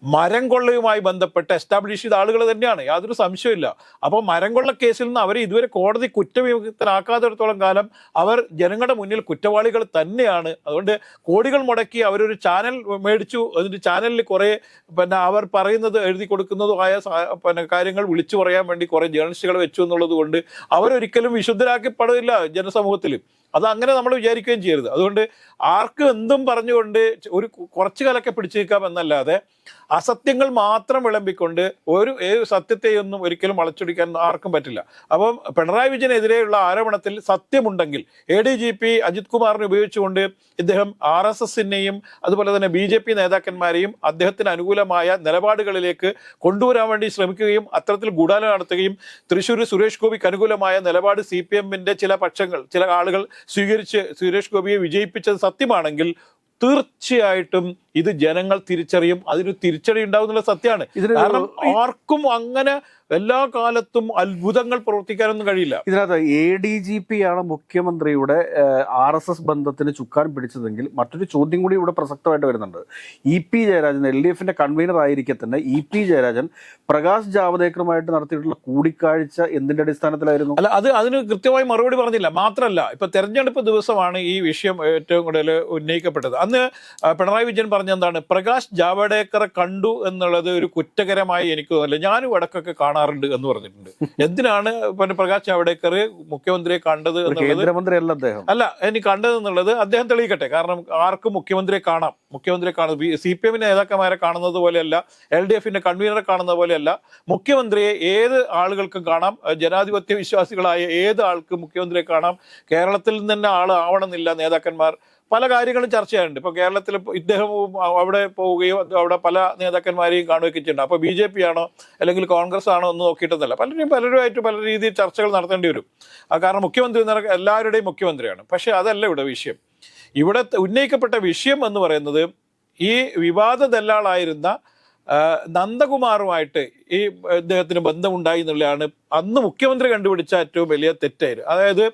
മരം കൊള്ളയുമായി ബന്ധപ്പെട്ട് എസ്റ്റാബ്ലിഷ് ചെയ്ത ആളുകൾ തന്നെയാണ്. യാതൊരു സംശയമില്ല അപ്പോൾ മരം കൊള്ള കേസിൽ നിന്ന് അവരെ ഇതുവരെ കോടതി കുറ്റവിമുക്തനാക്കാത്തടത്തോളം കാലം അവർ ജനങ്ങളുടെ മുന്നിൽ കുറ്റവാളികൾ തന്നെയാണ്. അതുകൊണ്ട് കോടികൾ മുടക്കി അവരൊരു ചാനൽ മേടിച്ചു. അതിന്റെ ചാനലിൽ കുറേ പിന്നെ അവർ പറയുന്നത് എഴുതി കൊടുക്കുന്നതുമായ പിന്നെ കാര്യങ്ങൾ വിളിച്ചു പറയാൻ വേണ്ടി കുറേ ജേർണലിസ്റ്റുകൾ വെച്ചു എന്നുള്ളത് കൊണ്ട് അവരൊരിക്കലും വിശുദ്ധരാക്കപ്പെടില്ല ജനസമൂഹത്തിൽ. അത് അങ്ങനെ നമ്മൾ വിചാരിക്കുകയും ചെയ്യരുത്. അതുകൊണ്ട് ആർക്കും എന്തും പറഞ്ഞുകൊണ്ട് ഒരു കുറച്ചു കാലൊക്കെ പിടിച്ചേക്കാം എന്നല്ലാതെ അസത്യങ്ങൾ മാത്രം വിളമ്പിക്കൊണ്ട് ഒരു സത്യത്തെയൊന്നും ഒരിക്കലും വളച്ചൊടിക്കാൻ ആർക്കും പറ്റില്ല. അപ്പം പിണറായി വിജയനെതിരെയുള്ള ആരോപണത്തിൽ സത്യമുണ്ടെങ്കിൽ A D G P Ajith കുമാറിനെ ഉപയോഗിച്ചുകൊണ്ട് ഇദ്ദേഹം ആർ എസ് എസിനെയും അതുപോലെ തന്നെ ബി ജെ പി നേതാക്കന്മാരെയും അദ്ദേഹത്തിന് അനുകൂലമായ നിലപാടുകളിലേക്ക് കൊണ്ടുവരാൻ വേണ്ടി ശ്രമിക്കുകയും അത്തരത്തിൽ ഗൂഢാലോചന നടത്തുകയും തൃശ്ശൂർ സുരേഷ് ഗോപിക്ക് അനുകൂലമായ നിലപാട് സി പി എമ്മിന്റെ ചില പക്ഷങ്ങൾ ചില ആളുകൾ സ്വീകരിച്ച് സുരേഷ് ഗോപിയെ വിജയിപ്പിച്ചത് സത്യമാണെങ്കിൽ തീർച്ചയായിട്ടും ഇത് ജനങ്ങൾ തിരിച്ചറിയും അതിന് തിരിച്ചടി ഉണ്ടാവും എന്നുള്ള സത്യമാണ് കാരണം ആർക്കും അങ്ങനെ എല്ലാ കാലത്തും അത്ഭുതങ്ങൾ പ്രവർത്തിക്കാനൊന്നും കഴിയില്ല. ഇതിനകത്ത് എ ഡി ജി പി ആണ് മുഖ്യമന്ത്രിയുടെ ആർ എസ് എസ് ബന്ധത്തിന് ചുക്കാൻ പിടിച്ചതെങ്കിൽ മറ്റൊരു ചോദ്യം കൂടി ഇവിടെ പ്രസക്തമായിട്ട് വരുന്നുണ്ട്. E P Jayarajan L D എഫിന്റെ കൺവീനർ ആയിരിക്കെ തന്നെ ഇ പി ജയരാജൻ പ്രകാശ് ജാവദേക്കറുമായിട്ട് നടത്തിയിട്ടുള്ള കൂടിക്കാഴ്ച എന്തിന്റെ അടിസ്ഥാനത്തിലായിരുന്നു? അല്ല അത് അതിന് കൃത്യമായി മറുപടി പറഞ്ഞില്ല. മാത്രമല്ല ഇപ്പൊ തെരഞ്ഞെടുപ്പ് ദിവസമാണ് ഈ വിഷയം ഏറ്റവും കൂടുതൽ ഉന്നയിക്കപ്പെട്ടത്. അന്ന് പിണറായി വിജയൻ പറഞ്ഞ എന്താണ് പ്രകാശ് ജാവഡേക്കറെ കണ്ടു എന്നുള്ളത് ഒരു കുറ്റകരമായി എനിക്ക് തോന്നില്ല ഞാനും ഇടക്കൊക്കെ കാണാറുണ്ട് എന്ന് പറഞ്ഞിട്ടുണ്ട്. എന്തിനാണ് പിന്നെ പ്രകാശ് ജാവഡേക്കർ മുഖ്യമന്ത്രിയെ കണ്ടത് എന്നുള്ളത്? അദ്ദേഹം. അല്ല എനിക്ക് കണ്ടത് എന്നുള്ളത് അദ്ദേഹം തെളിയിക്കട്ടെ. കാരണം ആർക്കും മുഖ്യമന്ത്രിയെ കാണാം. മുഖ്യമന്ത്രിയെ കാണുന്നത് സി പി എമ്മിന്റെ നേതാക്കന്മാരെ കാണുന്നത് പോലെയല്ല എൽ ഡി എഫിന്റെ കൺവീനറെ കാണുന്നത് പോലെയല്ല മുഖ്യമന്ത്രിയെ ഏത് ആളുകൾക്കും കാണാം. ജനാധിപത്യ വിശ്വാസികളായ ഏത് ആൾക്കും മുഖ്യമന്ത്രിയെ കാണാം? കേരളത്തിൽ നിന്ന് തന്നെ ആൾ ആവണമെന്നില്ല നേതാക്കന്മാർ. പല കാര്യങ്ങളും ചർച്ച ചെയ്യാറുണ്ട്. ഇപ്പൊ കേരളത്തിൽ ഇദ്ദേഹം അവിടെ പോവുകയോ അവിടെ പല നേതാക്കന്മാരെയും കാണുകയൊക്കെ അപ്പൊ ബി ജെ പി ആണോ അല്ലെങ്കിൽ കോൺഗ്രസ് ആണോ എന്ന് നോക്കിയിട്ടൊന്നല്ല. പലരും പലരുമായിട്ട് പല രീതിയിൽ ചർച്ചകൾ നടത്തേണ്ടി വരും. കാരണം മുഖ്യമന്ത്രി എന്ന് എല്ലാവരുടെയും മുഖ്യമന്ത്രിയാണ്. പക്ഷെ അതല്ല ഇവിടെ വിഷയം. ഇവിടെ ഉന്നയിക്കപ്പെട്ട വിഷയം എന്ന് പറയുന്നത് ഈ വിവാദ ദല്ലാളായിരുന്ന നന്ദകുമാറുമായിട്ട് ഈ ഇദ്ദേഹത്തിന് ബന്ധമുണ്ടായി എന്നുള്ളതാണ് അന്ന് മുഖ്യമന്ത്രി കണ്ടുപിടിച്ച ഏറ്റവും വലിയ തെറ്റായിരുന്നു. അതായത്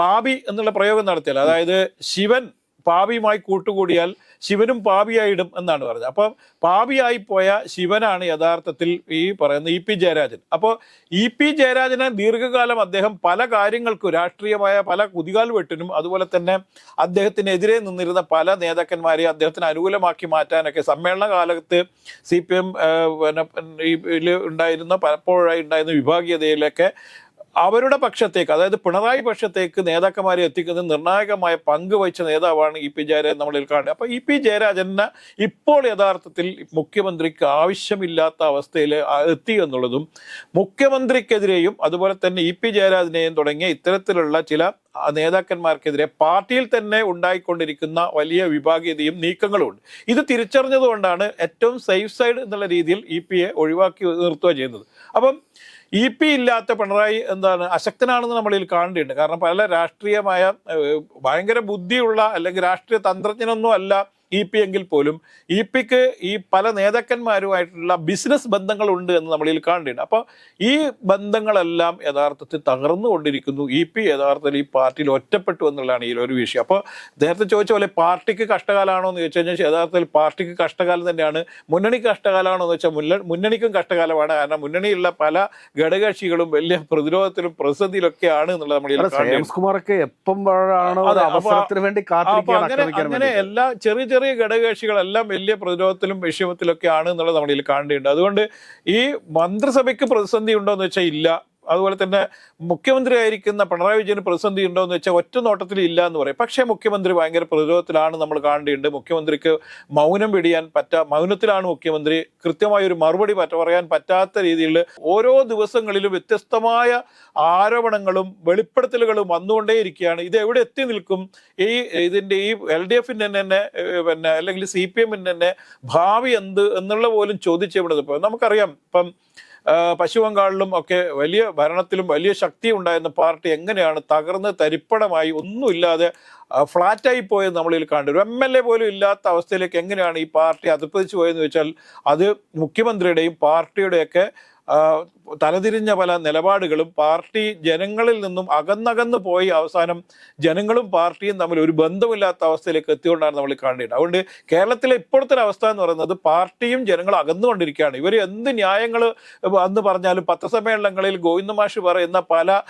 പാപി എന്നുള്ള പ്രയോഗം നടത്തിയാൽ അതായത് ശിവൻ പാപിയുമായി കൂട്ടുകൂടിയാൽ ശിവനും പാപിയായിടും എന്നാണ് പറഞ്ഞത്. അപ്പോൾ പാപിയായി പോയ ശിവനാണ് യഥാർത്ഥത്തിൽ ഈ പറയുന്ന ഇ പി ജയരാജൻ. അപ്പോൾ ഇ പി ജയരാജനെ ദീർഘകാലം അദ്ദേഹം പല കാര്യങ്ങൾക്കും രാഷ്ട്രീയമായ പല കുതികാൽ വെട്ടിനും അതുപോലെ തന്നെ അദ്ദേഹത്തിനെതിരെ നിന്നിരുന്ന പല നേതാക്കന്മാരെ അദ്ദേഹത്തിന് അനുകൂലമാക്കി മാറ്റാനൊക്കെ സമ്മേളന കാലത്ത് സി പി എം പിന്നെ ഉണ്ടായിരുന്ന പലപ്പോഴായി ഉണ്ടായിരുന്ന വിഭാഗീയതയിലൊക്കെ അവരുടെ പക്ഷത്തേക്ക് അതായത് പിണറായി പക്ഷത്തേക്ക് നേതാക്കന്മാരെ എത്തിക്കുന്ന നിർണായകമായ പങ്ക് വഹിച്ച നേതാവാണ് ഇ പി ജയരാജൻ നമ്മളിൽ കാണുന്നത്. അപ്പോൾ ഇ പി ജയരാജന് ഇപ്പോൾ യഥാർത്ഥത്തിൽ മുഖ്യമന്ത്രിക്ക് ആവശ്യമില്ലാത്ത അവസ്ഥയിൽ എത്തി എന്നുള്ളതും മുഖ്യമന്ത്രിക്കെതിരെയും അതുപോലെ തന്നെ ഇ പി ജയരാജനെയും തുടങ്ങിയ ഇത്തരത്തിലുള്ള ചില നേതാക്കന്മാർക്കെതിരെ പാർട്ടിയിൽ തന്നെ ഉണ്ടായിക്കൊണ്ടിരിക്കുന്ന വലിയ വിഭാഗീയതയും നീക്കങ്ങളും ഉണ്ട്. ഇത് തിരിച്ചറിഞ്ഞതുകൊണ്ടാണ് ഏറ്റവും സേഫ് സൈഡ് എന്നുള്ള രീതിയിൽ ഇ എ ഒഴിവാക്കി നിർത്തുക ചെയ്യുന്നത്. അപ്പം ഇ പി ഇല്ലാത്ത പിണറായി എന്താണ് അശക്തനാണെന്ന് നമ്മളിൽ കാണേണ്ടിയുണ്ട്. കാരണം പല രാഷ്ട്രീയമായ ഭയങ്കര ബുദ്ധിയുള്ള അല്ലെങ്കിൽ രാഷ്ട്രീയ തന്ത്രജ്ഞനൊന്നും അല്ല ഇ പി എങ്കിൽ പോലും ഇ പിക്ക് ഈ പല നേതാക്കന്മാരുമായിട്ടുള്ള ബിസിനസ് ബന്ധങ്ങളുണ്ട് എന്ന് നമ്മളിൽ കാണുന്നുണ്ട്. അപ്പോൾ ഈ ബന്ധങ്ങളെല്ലാം യഥാർത്ഥത്തിൽ തകർന്നുകൊണ്ടിരിക്കുന്നു ഇ പി യഥാർത്ഥത്തിൽ ഈ പാർട്ടിയിൽ ഒറ്റപ്പെട്ടു എന്നുള്ളതാണ് ഈ ഒരു വിഷയം. അപ്പോൾ നേരത്തെ ചോദിച്ച പോലെ പാർട്ടിക്ക് കഷ്ടകാലമാണോ എന്ന് ചോദിച്ചു കഴിഞ്ഞാൽ യഥാർത്ഥത്തിൽ പാർട്ടിക്ക് കഷ്ടകാലം തന്നെയാണ്. മുന്നണിക്ക് കഷ്ടകാലമാണോ എന്ന് വെച്ചാൽ മുന്നണി മുന്നണിക്കും കഷ്ടകാലമാണ്. കാരണം മുന്നണിയിലുള്ള പല ഘടകകക്ഷികളും വലിയ പ്രതിരോധത്തിലും പ്രതിസന്ധിയിലൊക്കെയാണ് എന്നുള്ളത് നമ്മൾ കുമാറൊക്കെ അവസരത്തിന് വേണ്ടി അങ്ങനെ എല്ലാ ചെറിയ ചെറിയ ഘടകകക്ഷികളെല്ലാം വലിയ പ്രതിരോധത്തിലും വിഷമത്തിലൊക്കെ ആണ് എന്നുള്ളത് നമ്മളിൽ കാണേണ്ടതുണ്ട്. അതുകൊണ്ട് ഈ മന്ത്രിസഭയ്ക്ക് പ്രതിസന്ധി ഉണ്ടോ എന്ന് വെച്ചാൽ ഇല്ല. അതുപോലെ തന്നെ മുഖ്യമന്ത്രി ആയിരിക്കുന്ന പിണറായി വിജയന് പ്രതിസന്ധി ഉണ്ടോ എന്ന് വെച്ചാൽ ഒറ്റ നോട്ടത്തിൽ ഇല്ല എന്ന് പറയും. പക്ഷേ മുഖ്യമന്ത്രി ഭയങ്കര പ്രതിരോധത്തിലാണ് നമ്മൾ കാണേണ്ടിയുണ്ട്. മുഖ്യമന്ത്രിക്ക് മൗനം പിടിയാൻ പറ്റ മൗനത്തിലാണ് മുഖ്യമന്ത്രി കൃത്യമായ ഒരു മറുപടി പറ്റ പറയാൻ പറ്റാത്ത രീതിയിൽ ഓരോ ദിവസങ്ങളിലും വ്യത്യസ്തമായ ആരോപണങ്ങളും വെളിപ്പെടുത്തലുകളും വന്നുകൊണ്ടേയിരിക്കുകയാണ്. ഇത് എവിടെ എത്തി നിൽക്കും? ഈ ഇതിന്റെ ഈ എൽ ഡി എഫിന്റെ തന്നെ പിന്നെ അല്ലെങ്കിൽ സി പി എമ്മിന്റെ തന്നെ ഭാവി എന്ത് എന്നുള്ള പോലും ചോദിച്ചു ഇവിടെ ഇപ്പോൾ നമുക്കറിയാം. ഇപ്പം ആ, പശ്ചിമ ബംഗാളിലും ഒക്കെ വലിയ ഭരണത്തിലും വലിയ ശക്തി ഉണ്ടായിരുന്ന പാർട്ടി എങ്ങനെയാണ് തകർന്ന് തരിപ്പണമായി ഒന്നുമില്ലാതെ ഫ്ലാറ്റായി പോയത് നമ്മളിൽ കണ്ടു. എം എൽ എ പോലും ഇല്ലാത്ത അവസ്ഥയിലേക്ക് എങ്ങനെയാണ് ഈ പാർട്ടി അതിപ്പതിച്ച് പോയെന്ന് വെച്ചാൽ അത് മുഖ്യമന്ത്രിയുടെയും പാർട്ടിയുടെയൊക്കെ തലതിരിഞ്ഞ പല നിലപാടുകളും പാർട്ടി ജനങ്ങളിൽ നിന്നും അകന്നകന്ന് പോയി അവസാനം ജനങ്ങളും പാർട്ടിയും തമ്മിൽ ഒരു ബന്ധമില്ലാത്ത അവസ്ഥയിലേക്ക് എത്തിക്കൊണ്ടാണ് നമ്മൾ കാണേണ്ടത്. അതുകൊണ്ട് കേരളത്തിലെ ഇപ്പോഴത്തെ അവസ്ഥ എന്ന് പറയുന്നത് പാർട്ടിയും ജനങ്ങളും അകന്നുകൊണ്ടിരിക്കുകയാണ്. ഇവർ എന്ത് ന്യായങ്ങൾ അന്ന് പറഞ്ഞാലും പത്രസമ്മേളനങ്ങളിൽ ഗോവിന്ദ മാഷ് പറയുന്ന പല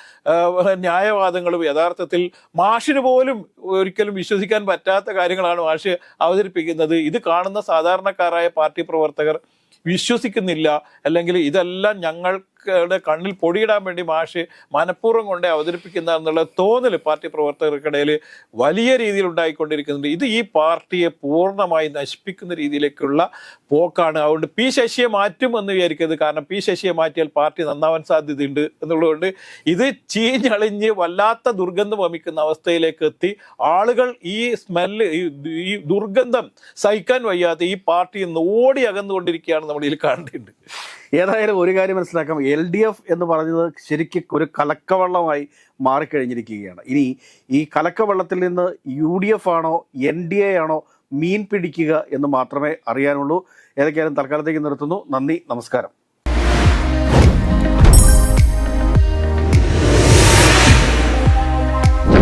ന്യായവാദങ്ങളും യഥാർത്ഥത്തിൽ മാഷിന് പോലും ഒരിക്കലും വിശ്വസിക്കാൻ പറ്റാത്ത കാര്യങ്ങളാണ് മാഷ് അവതരിപ്പിക്കുന്നത്. ഇത് കാണുന്ന സാധാരണക്കാരായ പാർട്ടി പ്രവർത്തകർ വിശ്വസിക്കുന്നില്ല. അല്ലെങ്കിൽ ഇതെല്ലാം ഞങ്ങളുടെ കണ്ണിൽ പൊടിയിടാൻ വേണ്ടി മാഷ് മനഃപൂർവം കൊണ്ട് അവതരിപ്പിക്കുന്ന എന്നുള്ള തോന്നൽ പാർട്ടി പ്രവർത്തകർക്കിടയിൽ വലിയ രീതിയിൽ ഉണ്ടായിക്കൊണ്ടിരിക്കുന്നുണ്ട്. ഇത് ഈ പാർട്ടിയെ പൂർണമായി നശിപ്പിക്കുന്ന രീതിയിലേക്കുള്ള പോക്കാണ്. അതുകൊണ്ട് പി ശശിയെ മാറ്റും എന്ന് വിചാരിക്കരുത്. കാരണം പി ശശിയെ മാറ്റിയാൽ പാർട്ടി നന്നാവാൻ സാധ്യതയുണ്ട് എന്നുള്ളതുകൊണ്ട് ഇത് ചീഞ്ഞളിഞ്ഞ് വല്ലാത്ത ദുർഗന്ധം വമിക്കുന്ന അവസ്ഥയിലേക്ക് എത്തി. ആളുകൾ ഈ സ്മെല്ല് ഈ ദുർഗന്ധം സഹിക്കാൻ വയ്യാതെ ഈ പാർട്ടി നിന്ന് ഓടി അകന്നുകൊണ്ടിരിക്കുകയാണ് നമ്മളിൽ കാണേണ്ടത് ഏതായാലും ഒരു കാര്യം മനസ്സിലാക്കാം. എൽ ഡി എഫ് എന്ന് പറഞ്ഞത് ശരിക്കും ഒരു കലക്കവെള്ളമായി മാറിക്കഴിഞ്ഞിരിക്കുകയാണ്. ഇനി ഈ കലക്കവള്ളത്തിൽ നിന്ന് യു ഡി എഫ് ആണോ എൻ ഡി എ ആണോ മീൻ പിടിക്കുക എന്ന് മാത്രമേ അറിയാനുള്ളൂ. ഏതൊക്കെയായാലും തൽക്കാലത്തേക്ക് നിർത്തുന്നു. നന്ദി നമസ്കാരം.